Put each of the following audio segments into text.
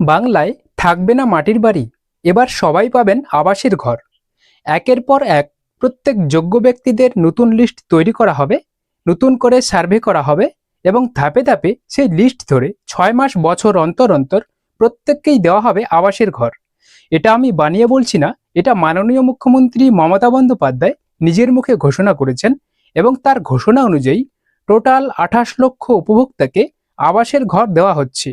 বাংলায় থাকবে না মাটির বাড়ি, এবার সবাই পাবেন আবাসের ঘর। একের পর এক প্রত্যেক যোগ্য ব্যক্তিদের নতুন লিস্ট তৈরি করা হবে, নতুন করে সার্ভে করা হবে এবং ধাপে ধাপে সেই লিস্ট ধরে ছয় মাস বছর অন্তর অন্তর প্রত্যেককেই দেওয়া হবে আবাসের ঘর। এটা আমি বানিয়ে বলছি না, এটা মাননীয় মুখ্যমন্ত্রী মমতা বন্দ্যোপাধ্যায় নিজের মুখে ঘোষণা করেছেন এবং তার ঘোষণা অনুযায়ী টোটাল আঠাশ লক্ষ উপভোক্তাকে আবাসের ঘর দেওয়া হচ্ছে।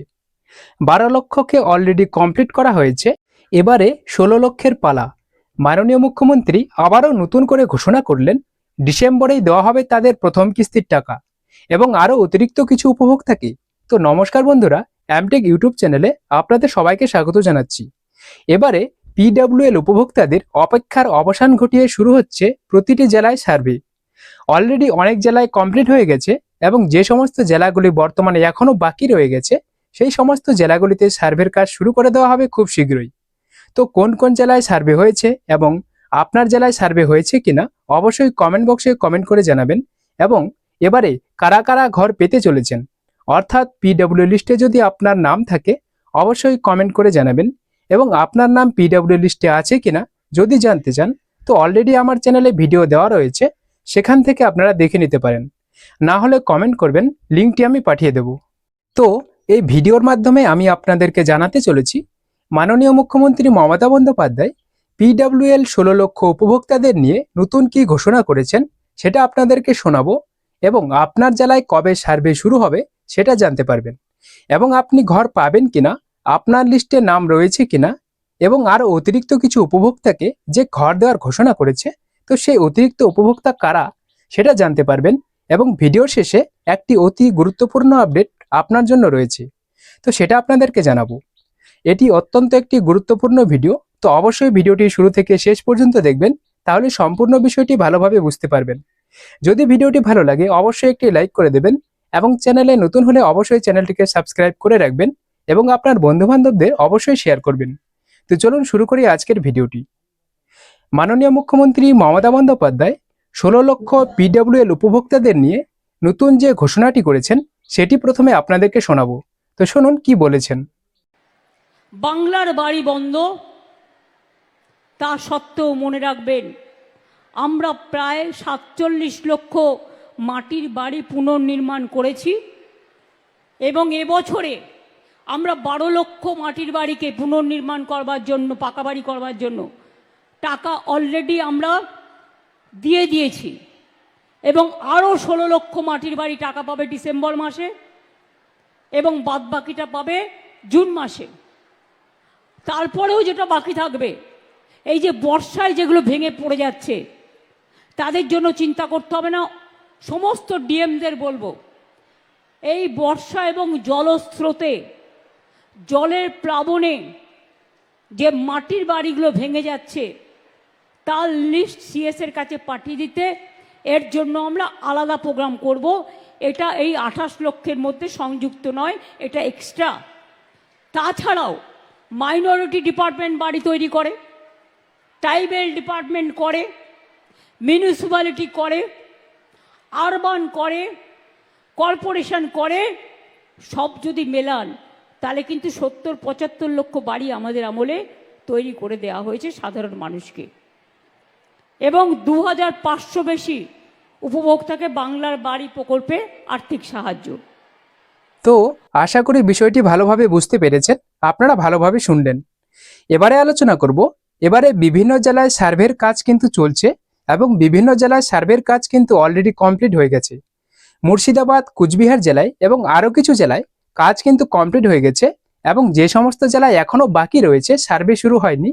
বারো লক্ষকে অলরেডি কমপ্লিট করা হয়েছে। এবারে ষোলো লক্ষের পালা। মাননীয় মুখ্যমন্ত্রী আবারও নতুন করে ঘোষণা করলেন, ডিসেম্বরেই দেওয়া হবে তাদের প্রথম কিস্তির টাকা। এবং আরও অতিরিক্ত কিছু উপভোক্তাকে তো নমস্কার বন্ধুরা অ্যামটেক ইউটিউব চ্যানেলে আপনাদের সবাইকে স্বাগত জানাচ্ছি। এবারে পিডব্লিউএল উপভোক্তাদের অপেক্ষার অবসান ঘটিয়ে শুরু হচ্ছে প্রতিটি জেলায় সার্ভে। অলরেডি অনেক জেলায় কমপ্লিট হয়ে গেছে এবং যে সমস্ত জেলাগুলি বর্তমানে এখনও বাকি রয়ে গেছে সেই সমস্ত জেলাগুলিতে সার্ভের কাজ শুরু করে দেওয়া হবে খুব শীঘ্রই। তো কোন কোন জেলায় সার্ভে হয়েছে এবং আপনার জেলায় সার্ভে হয়েছে কিনা অবশ্যই কমেন্ট বক্সে কমেন্ট করে জানাবেন এবং এবারে কারা কারা ঘর পেতে চলেছেন? অর্থাৎ পিডব্লিউ লিস্টে যদি আপনার নাম থাকে, অবশ্যই কমেন্ট করে জানাবেন এবং আপনার নাম পিডব্লিউ লিস্টে আছে কিনা যদি জানতে চান, তো অলরেডি আমার চ্যানেলে ভিডিও দেওয়া রয়েছে, সেখান থেকে আপনারা দেখে নিতে পারেন। না হলে কমেন্ট করবেন লিঙ্কটি আমি পাঠিয়ে দেব। তো এই ভিডিওর মাধ্যমে আমি আপনাদেরকে জানাতে চলেছি, মাননীয় মুখ্যমন্ত্রী মমতা বন্দ্যোপাধ্যায় পিডব্লিউএল ষোলো লক্ষ উপভোক্তাদের নিয়ে নতুন কি ঘোষণা করেছেন সেটা আপনাদেরকে শোনাবো এবং আপনার জেলায় কবে সার্ভে শুরু হবে সেটা জানতে পারবেন। এবং আপনি ঘর পাবেন কিনা, আপনার লিস্টে নাম রয়েছে কিনা এবং আরও অতিরিক্ত কিছু উপভোক্তাকে যে ঘর দেওয়ার ঘোষণা করেছে, তো সেই অতিরিক্ত উপভোক্তা কারা সেটা জানতে পারবেন এবং ভিডিওর শেষে একটি অতি গুরুত্বপূর্ণ আপডেট আপনার জন্য রয়েছে। তো সেটা আপনাদেরকে জানাব। এটি অত্যন্ত একটি গুরুত্বপূর্ণ ভিডিও, তো অবশ্যই ভিডিওটি শুরু থেকে শেষ পর্যন্ত দেখবেন, তাহলে সম্পূর্ণ বিষয়টি ভালোভাবে বুঝতে পারবেন। যদি ভিডিওটি ভালো লাগে, অবশ্যই একটি লাইক করে দেবেন এবং চ্যানেলে নতুন হলে অবশ্যই চ্যানেলটিকে সাবস্ক্রাইব করে রাখবেন এবং আপনার বন্ধুবান্ধবদের অবশ্যই শেয়ার করবেন। তো চলুন শুরু করি আজকের ভিডিওটি। মাননীয় মুখ্যমন্ত্রী মমতা বন্দ্যোপাধ্যায় ষোলো লক্ষ পিডব্লিউএল উপভোক্তাদের নিয়ে নতুন যে ঘোষণাটি করেছেন সেটি প্রথমে আপনাদেরকে শোনাবো। তো শুনুন কি বলেছেন। বাংলার বাড়ি বন্ধ, তা সত্ত্বেও মনে রাখবেন, আমরা প্রায় সাতচল্লিশ লক্ষ মাটির বাড়ি পুনর্নির্মাণ করেছি এবং এবছরে আমরা বারো লক্ষ মাটির বাড়িকে পুনর্নির্মাণ করবার জন্য পাকা বাড়ি করবার জন্য টাকা অলরেডি আমরা দিয়ে দিয়েছি। এবং আরও ষোলো লক্ষ মাটির বাড়ি টাকা পাবে ডিসেম্বর মাসে এবং বাদবাকিটা পাবে জুন মাসে। তারপরেও যেটা বাকি থাকবে, এই যে বর্ষায় যেগুলো ভেঙে পড়ে যাচ্ছে, তাদের জন্য চিন্তা করতে হবে না, সমস্ত ডিএমদের বলব, এই বর্ষা এবং জলস্রোতে, জলের প্লাবনে যে মাটির বাড়িগুলো ভেঙে যাচ্ছে, তার লিস্ট সিএসের কাছে পাঠিয়ে দিতে এর জন্য আমরা আলাদা প্রোগ্রাম করব। এটা এই আঠাশ লক্ষের মধ্যে সংযুক্ত নয়, এটা এক্সট্রা তাছাড়াও মাইনরিটি ডিপার্টমেন্ট বাড়ি তৈরি করে ট্রাইবেল ডিপার্টমেন্ট করে মিউনিসিপ্যালিটি করে আরবান করে কর্পোরেশন করে, সব যদি মেলান, তাহলে কিন্তু সত্তর পঁচাত্তর লক্ষ বাড়ি আমাদের আমলে তৈরি করে দেওয়া হয়েছে সাধারণ মানুষকে। এবং দু হাজার পাঁচশো বেশি উপভোক্তাকে বাংলার বাড়ি প্রকল্পে আর্থিক সাহায্য। তো আশা করি বিষয়টি ভালোভাবে বুঝতে পেরেছেন, আপনারা ভালোভাবে শুনলেন। এবারে আলোচনা করব, এবারে বিভিন্ন জেলায় সার্ভের কাজ কিন্তু চলছে এবং বিভিন্ন জেলায় সার্ভের কাজ কিন্তু অলরেডি কমপ্লিট হয়ে গেছে। মুর্শিদাবাদ, কুচবিহার জেলায় এবং আরও কিছু জেলায় কাজ কিন্তু কমপ্লিট হয়ে গেছে এবং যে সমস্ত জেলায় এখনও বাকি রয়েছে, সার্ভে শুরু হয়নি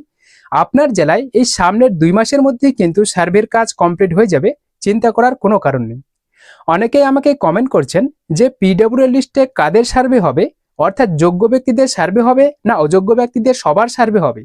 আপনার জেলায় এই সামনের দুই মাসের মধ্যেই কিন্তু সার্ভের কাজ কমপ্লিট হয়ে যাবে, চিন্তা করার কোনো কারণ নেই। অনেকেই আমাকে কমেন্ট করছেন যে পিডব্লিউ লিস্টে কাদের সার্ভে হবে, অর্থাৎ যোগ্য ব্যক্তিদের সার্ভে হবে না অযোগ্য ব্যক্তিদের সবার সার্ভে হবে?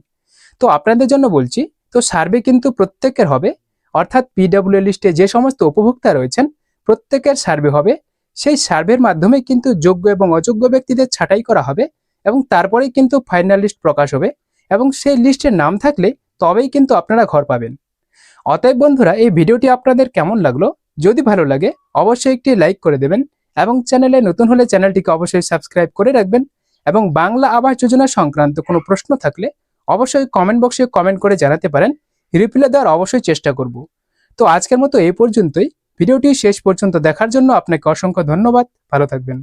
তো আপনাদের জন্য বলছি, তো সার্ভে কিন্তু প্রত্যেকের হবে, অর্থাৎ পিডব্লিউ লিস্টে যে সমস্ত উপভোক্তা রয়েছেন, প্রত্যেকের সার্ভে হবে। সেই সার্ভের মাধ্যমে কিন্তু যোগ্য এবং অযোগ্য ব্যক্তিদের ছাঁটাই করা হবে এবং তারপরেই কিন্তু ফাইনাল লিস্ট প্রকাশ হবে। এবং সেই লিস্টে নাম থাকলে তবেই কিন্তু আপনারা ঘর পাবেন। অতএব বন্ধুরা, এই ভিডিওটি আপনাদের কেমন লাগল? যদি ভালো লাগে, অবশ্যই একটি লাইক করে দেবেন এবং চ্যানেলে নতুন হলে চ্যানেলটিকে অবশ্যই সাবস্ক্রাইব করে রাখবেন এবং বাংলা আবাস যোজনা সংক্রান্ত কোনো প্রশ্ন থাকলে অবশ্যই কমেন্ট বক্সে কমেন্ট করে জানাতে পারেন। রিপ্লাই দেওয়ার অবশ্যই চেষ্টা করব। তো আজকের মতো এই পর্যন্তই। ভিডিওটি শেষ পর্যন্ত দেখার জন্য আপনাকে অসংখ্য ধন্যবাদ। ভালো থাকবেন।